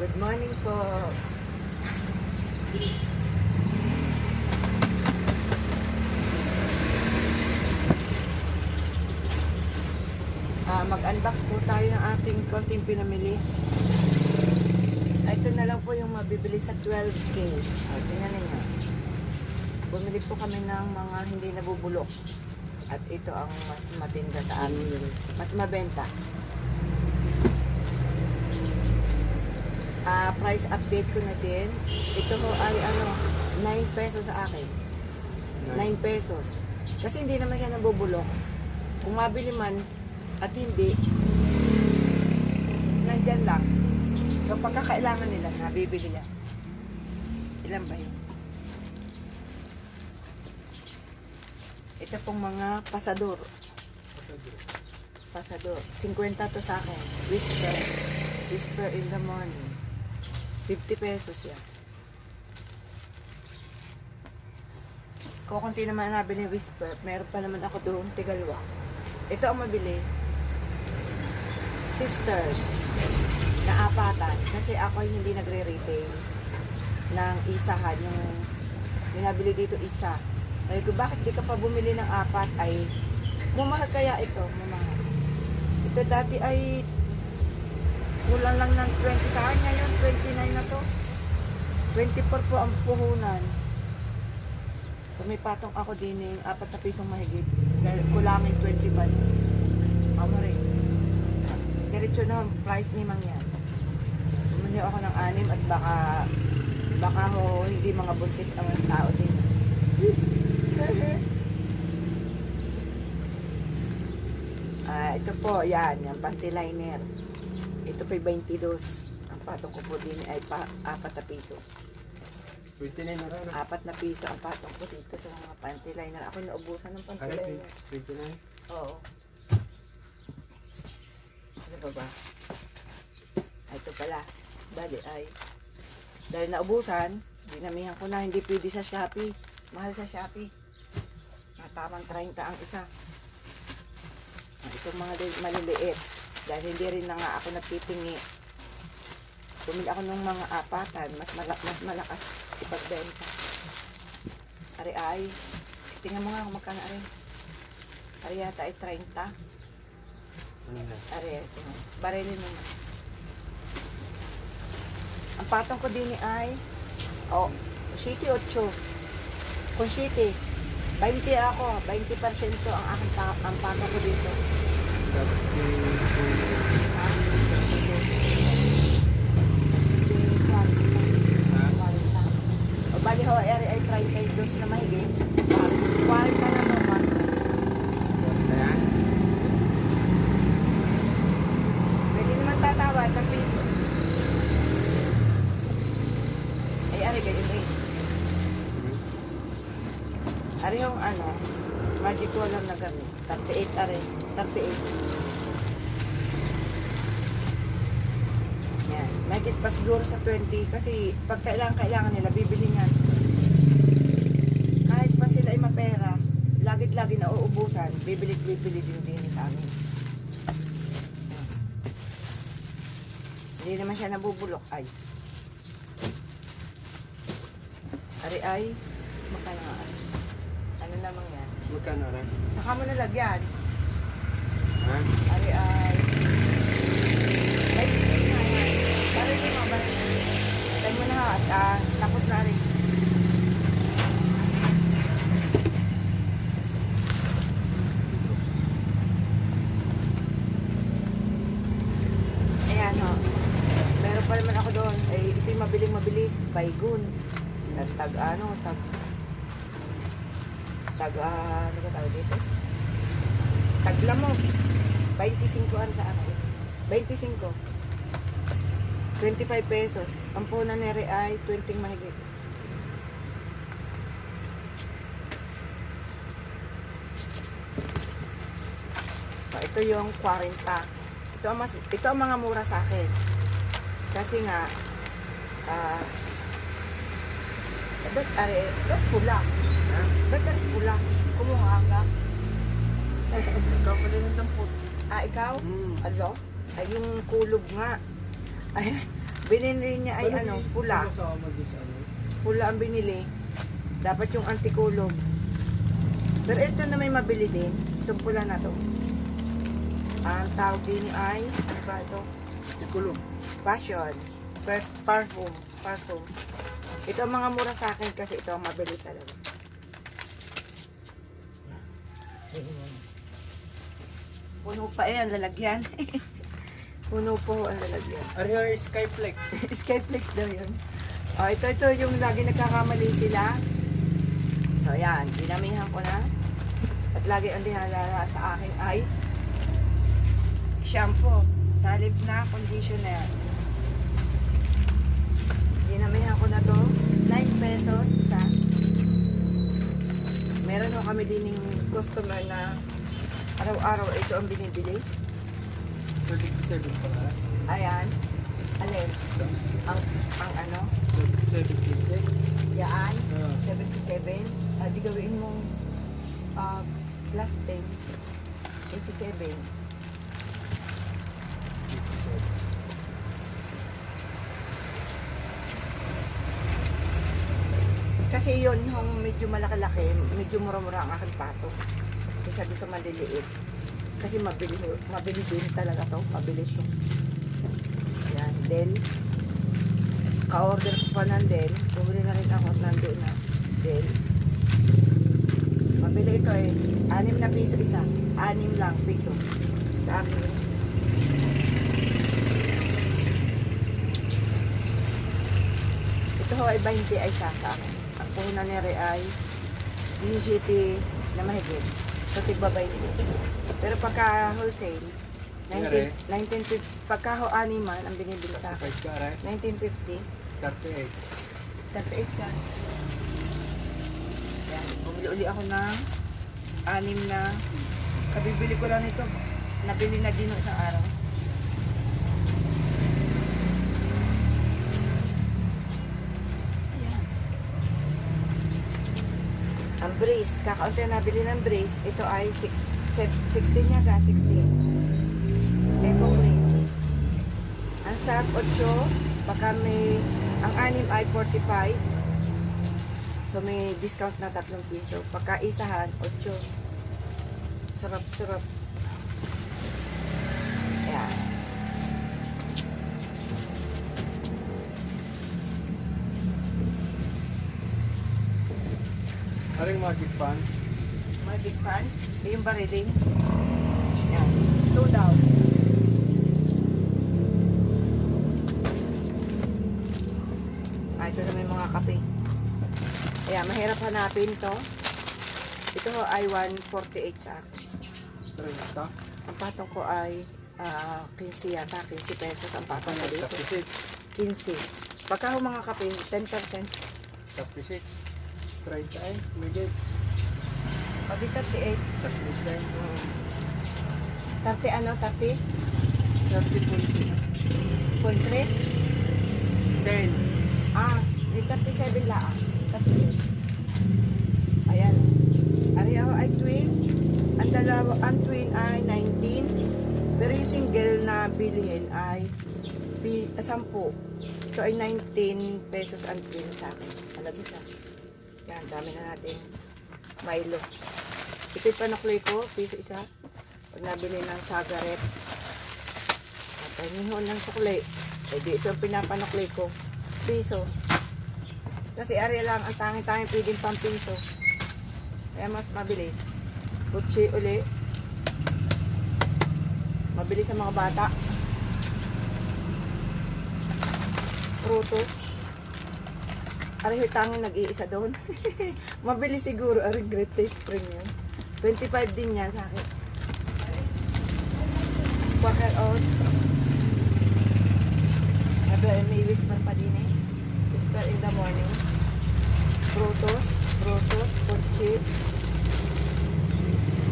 Good morning po. Ah, mag-unbox po tayo ng ating konting pinamili. Ah, Ito na lang po yung mabibili sa 12K. O, tingnan ninyo. Bumili po kami ng mga hindi nabubulok. At ito ang mas matinda sa amin. Mas mabenta. Ah, price update ko na din. Ito ho ay ano, 9 pesos sa akin. 9 pesos. Kasi hindi naman siya nabubulok. Kung mabili man at hindi, nandyan lang. So pagkakailangan nila, nabibili yan. Ilan ba yun? Ito pong mga pasador. Pasador. 50 to sa akin. Whisper. Whisper in the morning. 50 pesos yan. Kukunti naman nabili whisper. Meron pa naman ako doon, tigalwa. Ito ang mabili. Sisters. Na apatan. Kasi ako hindi nagre-retail ng isahan. Yung binabili dito isa. Sabi ko, bakit di ka pa bumili ng apat? Ay, mumahal kaya ito? Mumahal. Ito dati ay kulang lang ng 20 sa akin ngayon, 29 na to. 24 po ang puhunan. So may patong ako din yung apat na pisong mahigit. Dahil kulangin 25. Ako rin. Diretso na ang price ni Mang yan. Bumili ako ng anim at baka baka ho hindi mga buntis ang tao din. Ah, ito po, yan, yung panty liner. Ito po 22. Ang patong ko po din ay pa, apat na piso. 29 na rin. Apat na piso ang patong ko dito sa mga panty liner. Ako naubusan ng panty liner. 29? Oo. Ano ba ba? Ay, ito pala. Bali ay. Dahil naubusan, dinamihan ko na hindi pwede sa Shopee. Mahal sa Shopee. Natamang 30 ang isa. Ah, Itong mga li- maliliit. Dahil hindi rin na nga ako nagtitingi. Bumili ako ng mga apatan. Mas, mala- mas malakas ipagbenta. Ari ay. Tingnan mo nga kung magkano ari. Ari yata ay 30. Ano? Are, ito. Barilin mo na. Ang patong ko din ay, oh, City 8. Kung City, 20 ako, 20% ang aking ang patong ko dito. Bali ho, ay 32 na mahigit. 40 na naman. Kaya? Pwede naman tatawad ng piso. Ay, ari, ganyan rin. Ari yung ano, gamit. 38 ari. 38. Yan. Magic pa siguro sa 20 kasi pag kailangan, kailangan nila, bibili niyan. Kahit pa sila ay mapera, lagit-lagi na uubusan, bibili-bibili din din sa amin. Hindi naman siya nabubulok ay. Ari ay, makala nga ay. Ano namang yan? Magkano rin? Saka mo nalagyan. Ha? Ari ay... Ay, tinis nga yan. Baril mo mga baril. Tayo mo na nga at ah, tapos na rin. Ayan ho. Meron pa naman ako doon. Eh, ito yung mabiling mabili. Baygun. Tag ano, tag... Tag, ah, ano ka tawag dito? Tagla mo. 25 ang sa akin. 25. 25 pesos. Ang puna ni ay 20 mahigit. Ah, ito yung 40. Ito ang, mas, ito ang mga mura sa akin. Kasi nga, ah, uh, ba't, are, ba't pula? Ha? Ba't are pula? Kumuha ka? Ikaw pala ng dampot. Ah, ikaw? Hmm. Alo? Ay, yung kulog nga. Ay, Binili niya ay ano, pula. Ano. Pula ang binili. Dapat yung antikulog. Pero ito na may mabili din. Itong pula na to. Ang tawag din ay, ano ba ito? Ikulog. Passion. Per- parfum. Parfum. Ito ang mga mura sa akin kasi ito ang mabili talaga. Puno pa eh ang lalagyan. Puno po ang lalagyan. Ariho yung Skyflex. Skyflex daw yun. Oh, ito, ito yung lagi nagkakamali sila. So, yan. Dinamihan ko na. At lagi ang dinalala sa akin ay shampoo. Salib na conditioner. Dinamihan ko na to. 9 pesos isa. Meron ho kami din ng customer na araw-araw ito ang binibili. So, 57 pala. Ayan. Alin? Ang, ang ano? 57 Yaan. Ah. 77. Ah, di gawin mong ah, plus 10. 87. Kasi yun, yung medyo malaki-laki, medyo mura-mura ang aking pato. Kaysa doon sa maliliit. Kasi mabili, mabili din talaga to. Mabili to. Yan. Then, ka-order ko pa ng Dell. Bumili na rin ako nandun na Dell. Mabili ito eh. Anim na piso isa. Anim lang piso. Sa akin. Ito ho ay 20 ay sa. Ang puhunan ni Re ay DGT na mahigit. So, tigba 20. Pero pagka wholesale, 19, 1950, pagka ho animal ang binibili sa akin. 5 ka, aray. 1950. 38. 38 ka. Yan. Bumili ako ng anim na kabibili ko lang ito. Nabili na din isang araw. Ayan. Ang brace, kakaunti na nabili ng brace, ito ay 6, 16 niya ka, 16. Eco green. Ang sarap 8, baka may, ang anim ay 45. So may discount na 3 piso. Pagka isahan, 8. Sarap, Aring magic pan. May big fan. Eh, yung bariling. Ayan. 2 daw. Ah, ito na may mga kape. Ayan, mahirap hanapin to. Ito ho ay 148 sa akin. 30. Ang patong ko ay ah, 15 yata, 15 pesos ang patong ko dito. 36. 15. Pagka ho mga kape, 10%. 36. 30 ay. Medyo. Pag 38. 38 din. Mm. 30 ano, 30? 30.3. Country? 10. Ah, di 37 lang. 37. Ayan. Ariyaw ay twin. Ang dalawa, ang twin ay 19. Pero yung single na bilihin ay bi, ah, 10. Ito ay 19 pesos ang twin sa akin. Alam siya. Yan, dami na natin. Milo. Ito yung panukloy ko, piso isa. Pag nabili ng sagaret. At ay nihon ng sukli. Eh di ito ang pinapanukloy ko. Piso. Kasi ari lang ang tangi-tangi pwedeng pang piso. Kaya mas mabilis. Kutsi uli. Mabilis sa mga bata. Prutos. Ari tangi nag-iisa doon. mabilis siguro. Ari great taste spring yun. 25 din yan sa akin. Quaker oats. Sabi, may whisper pa din eh. Whisper in the morning. Frutos, frutos, kutsi.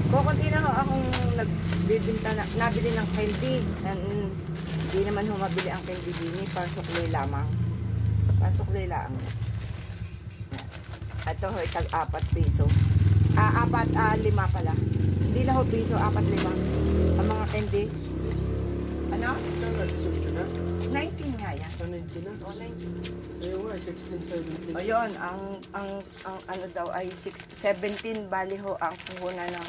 Kukunti na ho akong nagbibinta na, nabili ng candy. Hindi naman ho mabili ang candy din eh. Pasukli lamang. Pasukli lang. Ito ho, itag apat piso. Ah, apat, ah, lima pala. Hindi na ho piso, apat lima. Ang mga candy. Ano? Kala, 18 na. 19 nga yan. Sa 19 na. O, 19. Ayaw nga, 16, 17. Ayun, ang, ang, ang ano daw ay 6, 17 bali ho ang puhunan ng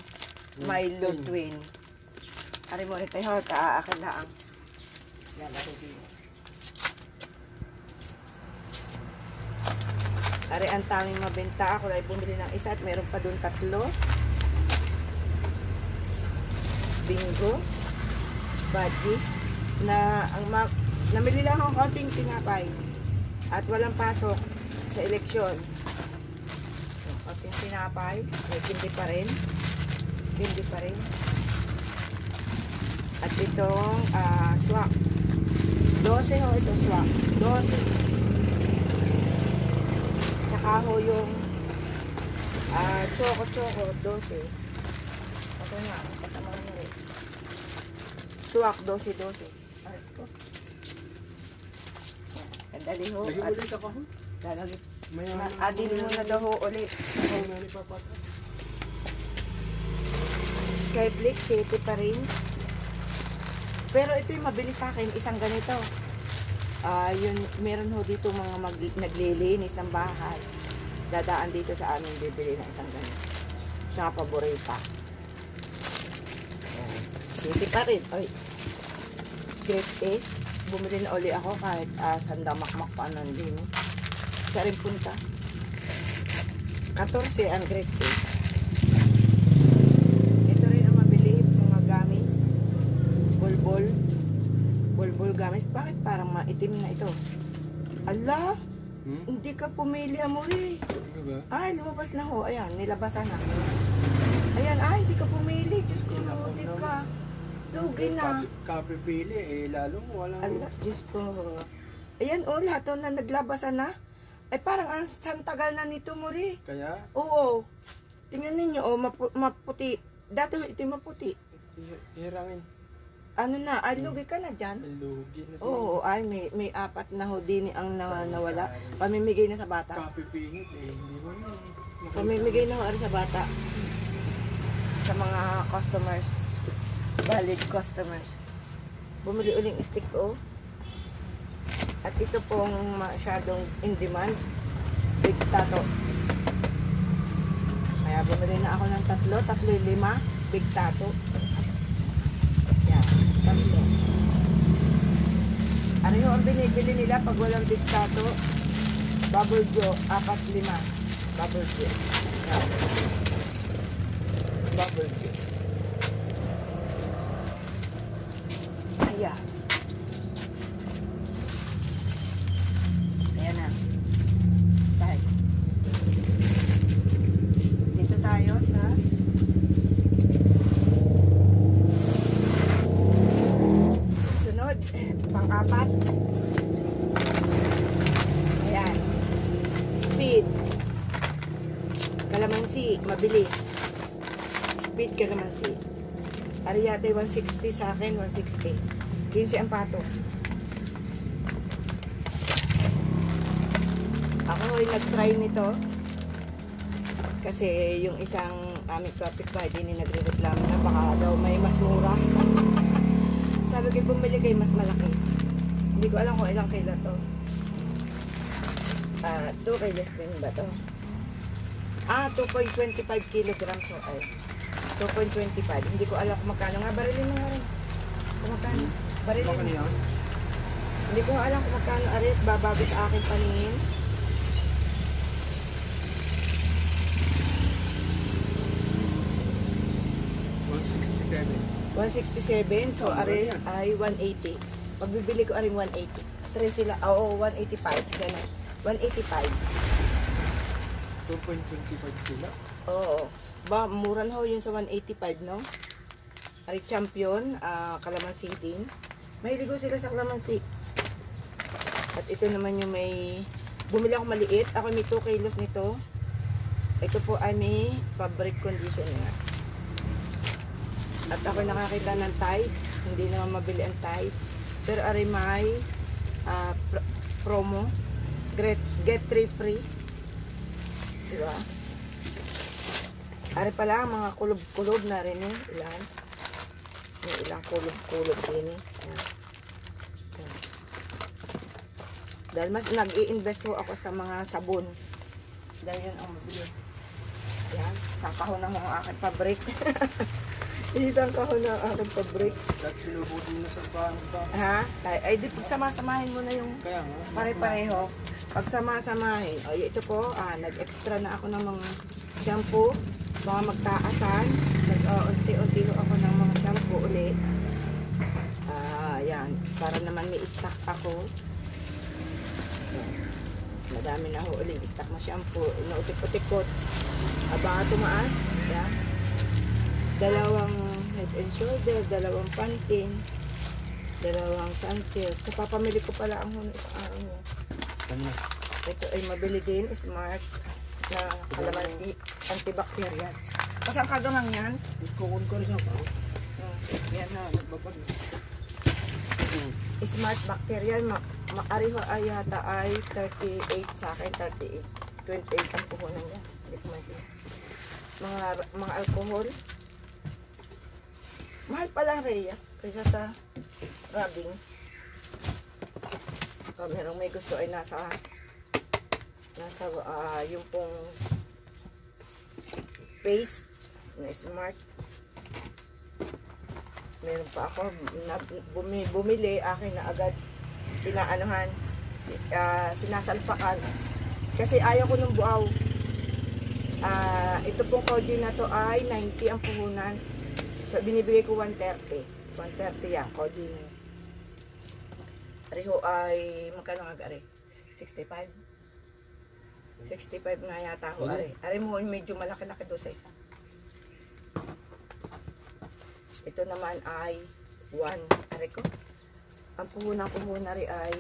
Milo 19. Twin. Ari mo rin tayo, kaakit lang. Yan, ako din. Ari, ang tanging mabenta. Ako ay bumili ng isa at meron pa doon tatlo. Bingo. Baji. Na, ang ma namili lang akong konting tinapay. At walang pasok sa eleksyon. Konting tinapay. May hindi pa rin. Hindi pa rin. At itong ah, swak. 12 ho ito swak. 12. Tsaka ho yung ah, choco choco 12. Ito na, kasama na rin. Swak 12 12. Ay, ito. Kadali ho. Lagi At ulit sa kahon. lalagay. May Na, adin mo na daw ho ulit. Ni Papata. Skyblick, 7 pa rin. Pero ito yung mabilis sa akin, isang ganito. Ah, yun, meron ho dito mga mag, naglilinis ng bahay. Dadaan dito sa amin bibili ng isang ganito. Tsaka paborita. City pa rin. Ay. Great Ace. Bumili na uli ako kahit uh, sandamakmak pa nun din. Isa rin punta. 14 ang Great Ace. Ito rin ang mabili, mga gamis. Bulbul. Bulbul gamis. Bakit parang maitim na ito? Ala, Hmm? hindi ka pumili, Amore. Ano ba? Ay, lumabas na ho. Ayan, nilabasan na. Ayan, ay, hindi ka pumili. Diyos ko, Hindi ka. Lugi na. Kapi- Kapipili eh, lalong walang... Ala, Diyos ko. Ayan, oh, lahat to na naglabasan na. Ay, parang ang santagal na nito, Muri. Kaya, Oo. Tingnan ninyo, oh, mapu- maputi. Dati ito yung maputi. hirangin. Ano na, ay, lugi ka na dyan. Lugi na. Oo, ay, may, may apat na ho din ang na, nawala. Pamimigay na sa bata. Kapipingit eh, hindi mo na. Pamimigay na ho sa bata. Sa mga customers. Valid customers. Bumili uling stick oh. At ito pong masyadong in demand. Big tato. Kaya bumili na ako ng tatlo. Tatlo lima. Big tato. Yan. Tatlo. Ano yung ang binibili nila pag walang big tato? Bubble Joe. Apat lima. Bubble Joe. Yan. Bubble Joe. Ayan na. Tayo. Dito tayo sa sunod, pang-apat. Ayan. Speed. Kalamansi, mabili. Speed kalamansi. Ariate 160 sa akin, 160. 15 ang pato. Ako ay nag-try nito. Kasi yung isang aming kapitbahay din nagre-reklamo na baka daw may mas mura. Sabi ko, bumili kayo mas malaki. Hindi ko alam kung ilang kilo to. Ah, 2 kilos din ba to? Ah, 2.25 kilograms so ay. 2.25. Hindi ko alam kung magkano nga. Barilin mo nga rin. Kung magkano. Barilin mo. niya. Hindi ko alam kung magkano arit. Babago sa akin paningin. $167. 167. So, ari ay 180. Pag bibili ko aring 180. Tres sila. Oo, 185. Ganun. 185. 2.25 kilo. Oo. Ba, mura na ho yun sa 185, no? Ari champion, ah, kalamansi din. Mahiligo sila sa kalamansi. At ito naman yung may... Bumili ako maliit. Ako may 2 kilos nito. Ito po ay may fabric conditioner. At ako nakakita ng Tide. Hindi naman mabili ang Tide. Pero ari may ah, pr- promo. Get, get 3 free. Diba? Ari pala, mga kulob-kulob na rin eh. Ilan? May ilang kulob-kulob din eh. Dahil mas nag-i-invest ho ako sa mga sabon. Dahil yun ang mabili. Yan, isang kahon ng mga aking pabrik. isang kahon ng aking pabrik. Lahat pinubutin na sa bahan ba? Ha? Ay, ay di pagsama-samahin mo na yung Kaya pare-pareho. Pagsama-samahin. O, ito po, ah, nag-extra na ako ng mga shampoo. Baka magtaasan. Nag-unti-unti ho ako ng mga shampoo uli. Ah, yan. Para naman may stock ako. Yan. Madami na ho uling stock na shampoo. Inuutik-utikot. Aba, tumaas. Yan. Dalawang head and shoulder, dalawang pantin, dalawang sunsilk. Kapapamili ko pala ang huno sa araw. Ano? Ito ay mabili din, smart na kalamansi, antibacterial. Kasi ang kagamang yan, Ikukun ko rin ako. uh, yan na, nagbabag. Smart bacterial, ma maari ho ay yata ay 38 sa akin, 38. 28 ang puhunan niya. Hindi ko makikita. Mga, mga alcohol. Mahal pala Rhea, kaysa sa rubbing. Kung merong may gusto ay nasa nasa ah, yung pong paste na smart. Meron pa ako na, bumi, bumili akin na agad inaanuhan ah, sinasalpakan. Kasi ayaw ko ng buaw Ah, ito pong koji na to ay 90 ang puhunan. So binibigay ko 130 130 yan koji na. Ariho ay magkano nga ari? 65 65 nga yata ho ari ari mo medyo malaki-laki doon sa isa. Ito naman ay 1 ari ko? Ang puhunang puhunan rin ay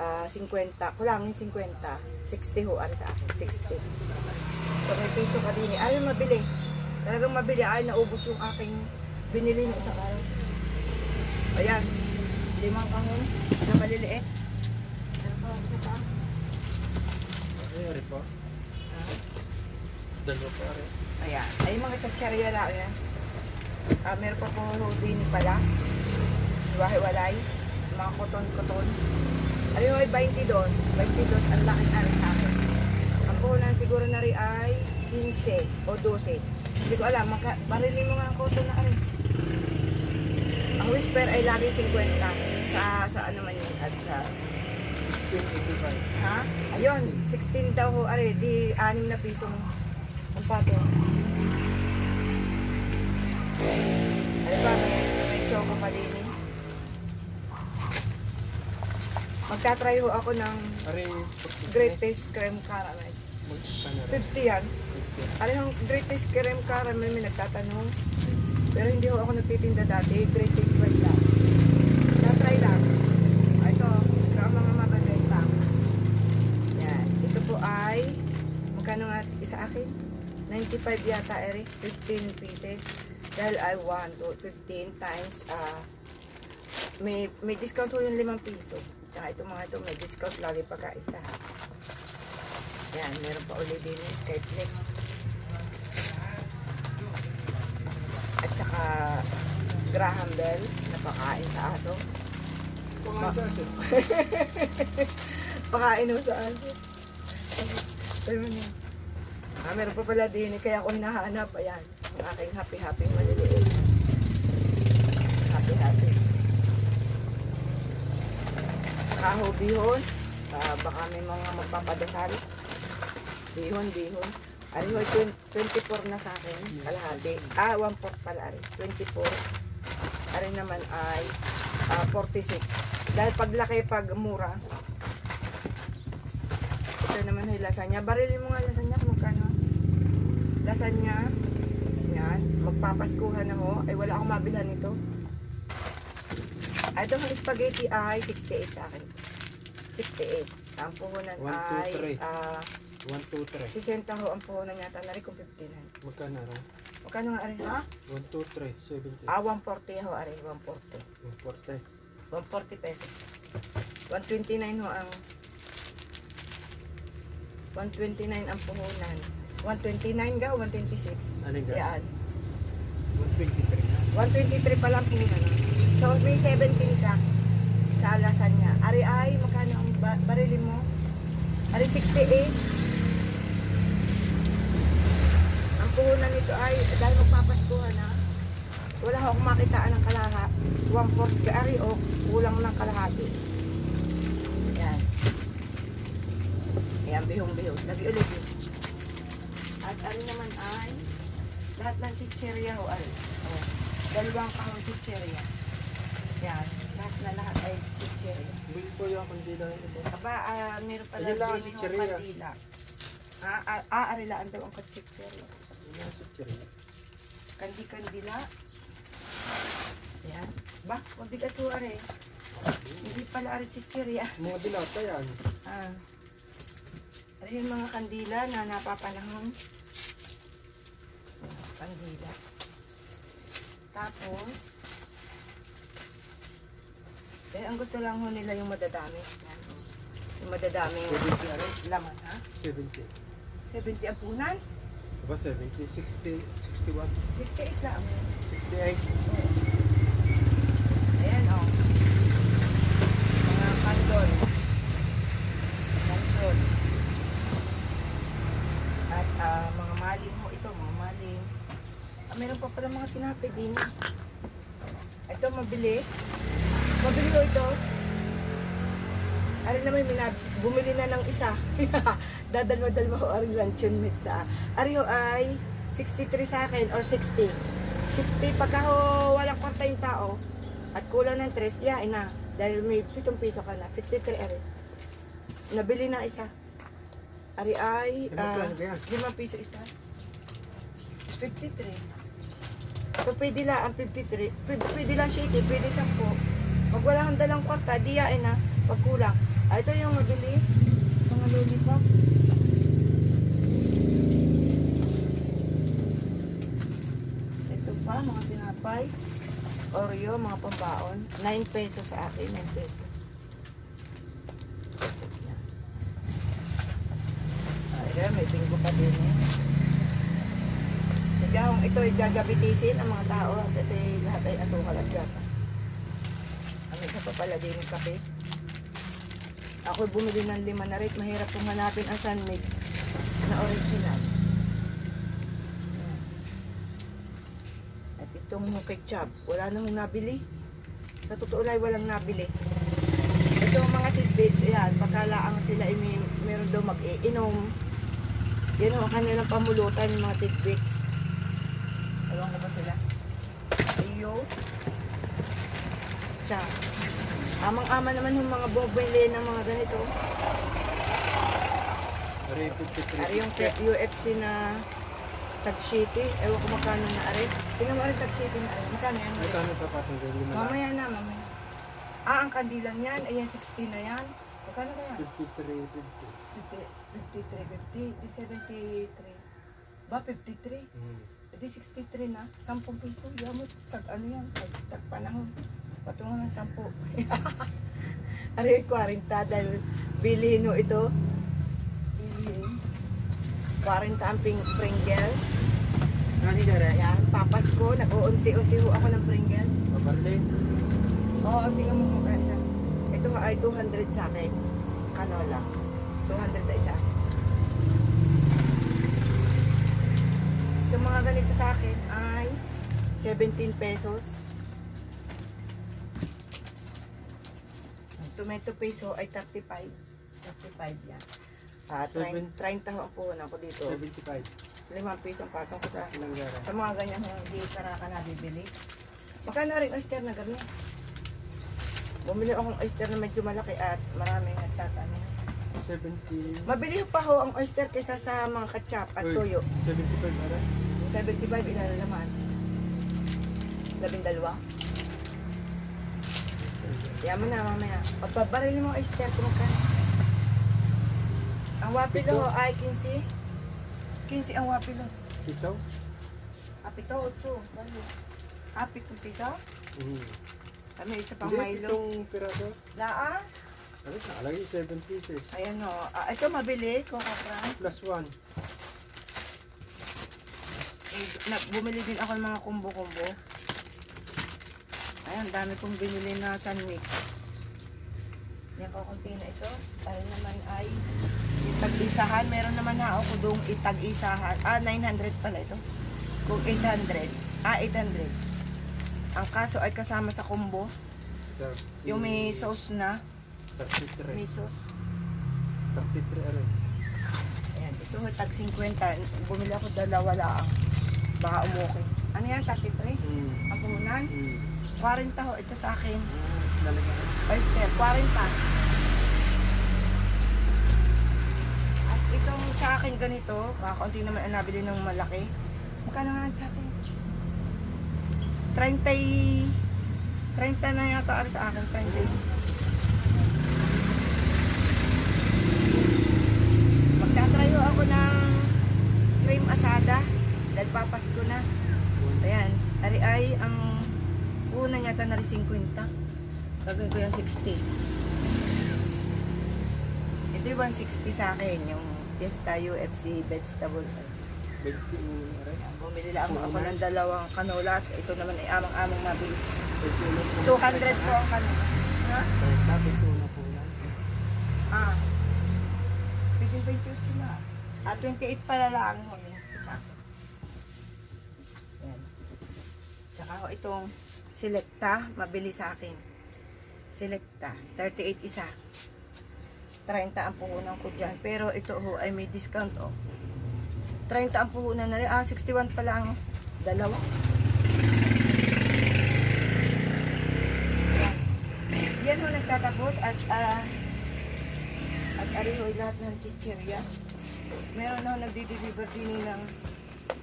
ah 50 kulangin 50 60 ho ari sa akin. 60 so may piso ka din ay mabili. Talagang mabili. Ay naubos yung aking binili ng isang araw. Ayan. Limang kahon na maliliit ano pa isa pa Ari pa. Dalawa pa rin. ayan. Ay mga tsatsarya lang yan ah meron pa po din pala. Hiwa-hiwalay. Mga koton-koton. Ayun ay 22 22 ang laking ari sa akin. Ang puhunan siguro na rin ay 15 o 12 hindi ko alam magka, barilin mo nga ang koton na ari ang whisper ay lagi 50 sa sa ano man yun at sa 25. ha? Ayun 16 daw ho ari di 6 na pisong ang pato ano ba may, may choco pa din eh. magtatry ho ako ng Ari, great taste creme caramel Magkano rin? 50 yan Ano yung Great Taste Creme Caramel may nagtatanong. Pero hindi ho ako nagtitinda dati. Great Taste White lang. Na-try lang. Ah, Ito, ito ang mga mababenta. Yan. Ito po ay, magkano nga isa akin? 95 yata, Eric. 15 pieces. Dahil ay 1, 2, 15 times, ah, may, may discount ho yung 5 piso. Tsaka ito mga ito, may discount lagi pagka isa. Yan, meron pa ulit din yung Skype link. At saka Graham Bell na pakain sa aso. Kumain sa asin. Pakain mo sa aso. Mo na. Ah, meron pa pala din, kaya ako hinahanap. Ayan, ang aking happy-happy maliliit. Happy-happy. Kaho bihon. Ah, baka may mga magpapadasal. Bihon, bihon. Ari ho, 20 24 na sa akin. Kalahati. Ah, 1 4 pala. Ari. 24. Ari naman ay ah, 46. Dahil paglaki, pag mura. Ito naman ay lasagna. Barilin mo nga lasagna magkano. Lasagna. Yan. Magpapaskuhan na ho. Ay, wala akong mabilhan nito. Ah, Ito ang spaghetti ay 68 sa akin. 68. Ang puhunan One, two, ay three. ah, 1, 2, 3. 60 ho ang puhunan yata na rin kung 59. Magkano rin? Magkano nga rin ha? 1, 2, 3. 70. Ah, 140 ho ari, 140. 140. 140 pesos. 129 ho ang 129 ang puhunan. 129 ga, 126. Alin ka? Yan. 123 na. 123 pa lang puhunan. ah. So, may 17 ka sa alasan niya. Ari ay, magkano ang ba- barili mo? Ari 68. Ang puhunan nito ay, dahil magpapaskuhan na, wala akong makitaan ng kalahat. One fourth ka ari o kulang ng kalahati. Yan. Ayan, bihong-bihong. Lagi ulit. At ano naman ay, lahat ng chicherya o ay, oh, dalawang kahong chicherya. Yan, lahat na lahat ay chicherya. Bili po yung kandila ito. Aba, ah, meron pala Ayun lang ang din yung chicherya. kandila. Ah, ah, ah, arilaan daw ang chicherya. Yun yung chichirya. Kandi-kandila. Yan. Ba, mabigat ho are. Hindi pala are chicherya. Mga dilata yan. Ah. Ano yung mga kandila na napapanahon? Yan, Kandila. Tapos, eh, ang gusto lang ho nila yung madadami. Yan, oh. Yung madadaming 70 ano? laman, ha? 70. 70 ang punan? Diba 70? 60, 61, 68 lang. 68. Ayan, oh. Mga kandol. Kandol. At ah, mga maling ho ito, mga maling. Ah, meron tinapay din. eh. Ito, mabili. Mabili ho ito. Ari naman, minab bumili na ng isa. Dadalwa-dalwa ho ang luncheon meat sa. Ari ho ay 63 sa akin or 60. 60 pagka ho walang kwarta yung tao at kulang ng 3, yain na. Dahil may 7 piso ka na. 63 ari. Nabili na isa. Ari ay Eh, ah, magkano kaya? 5 piso isa. 53. So pwede lang ang 53. Pwede, pwede siya iti, pwede 10. Pag wala kang dalang kwarta, di yain na. Pag kulang. Ah, ito yung mabili. Mga lollipop. Ito pa, mga tinapay. Oreo, mga pambaon. 9 pesos sa akin, 9 pesos. Ay, may bingo pa din eh. Sigaw, ito ay gagabitisin ang mga tao at ito ay lahat ay asukal at gata. Ang isa pa pala din yung kape. Ako bumili ng lima na rin. Mahirap kong hanapin ang sunmade na original. At itong ketchup, wala na hong nabili. Sa totoo lang, walang nabili. Ito mga tidbits, ayan, pagkalaang sila ay meron daw mag-iinom. Yan ang kanilang pamulutan, mga tidbits. Sila? Iyo. Tsa. Amang-ama naman yung mga bobili ng mga ganito. Ari 53. Ari yung UFC na Tag City. Ewan ko magkano na ari. Tingnan mo ari Tag City na ari. Magkano yan? Ay, kano pa. Mamaya na, mamaya. Ah, ang kandilang yan. Ayan, 60 na yan. Magkano kaya? 53, 50. 53, 50, di 73. Ba, 53? Hmm. Di 63 na. 10 piso. Yamot, tag ano yan, tag, tag panahon. Patungan ng 10. Ari, 40 dahil bilhin no ito. Bilhin. 40 ang ping Pringle. Nani dara? Ayan, papasko. Nag-uunti-unti ho ako ng Pringle. Pabarlin. Oo, tingnan mo kung kaya siya. Ito ay 200 sa akin. Canola. 200 na isa. Yung mga ganito sa akin ay 17 pesos. Ang Tomato peso ay 35. 35 yan. Ah, Seven- 30, 30 ho ang puhunan ko dito. 75. 5 piso ang patong ko sa Ilang gara? sa mga ganyan na hindi karaka na bibili. Magkano rin oyster na ganyan? Bumili akong oyster na medyo malaki at maraming nagtatanong. 70. Mabili pa ho ang oyster kaysa sa mga ketchup at Uy, toyo. 75 ara. 75 ilan naman? Labing dalawa? Yaman na mamaya. Pagbabaril mo kung magkano. Ang wapilo ho ay 15. 15 ang wapilo. Ito? Ah, pito, otso. Balo. Ah, pitong piso? Hmm. Kami isa pang Hindi, Milo. itong pirado. Laa. Ano, nakalagay 7 pieces. Ayan o. Ah, ito mabili, Coca Crunch. Plus 1. Na, bumili din ako ng mga kumbo-kumbo. Ayan, dami kong binili na sunmix. Yan ko na ito. Tayo naman ay itag-isahan. Meron naman na ako doong itag-isahan. Ah, 900 pala ito. Kung 800. Ah, 800. Ang kaso ay kasama sa combo. Yung may sauce na. 33. May sauce. 33 ano. Ayan, ito tag 50. Bumili ako dalawa lang. Baka umuki. Ano yan, 33? Hmm. Ang puhunan? Hmm. 40 ho, ito sa akin. Ah, lalagyan. Oyster, 40. At itong sa akin ganito, kakaunti naman ang nabili ng malaki. Magkano nga ang sa akin? 30 y- 30 na yata ari sa akin, 30. Magtatrayo ako ng cream asada dahil papasko na. Ayan, ari ay ang una yata na rin 50. Gagawin ko yung 60. Ito yung 160 sa akin, yung Fiesta UFC vegetable. Ayan, bumili lang ako ng dalawang canola at ito naman ay amang-amang nabili. 200 200 po ang canola. Ha? Ah. 15-28 na. Ah, 28 pala lang Tsaka ho itong Selecta, mabili sa akin. Selecta, 38 isa. 30 ang puhunan ko dyan. Pero ito ho ay may discount oh. 30 ang puhunan na rin. Ah, 61 pa lang. Dalawa. Yan. Ho nagtatapos at ah, at ari ho lahat ng chichirya. Meron ho nagdi-deliver din ng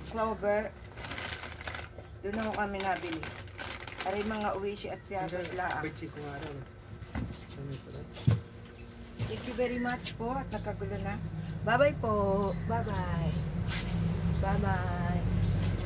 clover. Doon ho kami nabili. Ari mga uwishi at piyatos laang. Thank you very much po at nagkagulo na. Bye-bye po. Bye-bye. Bye-bye.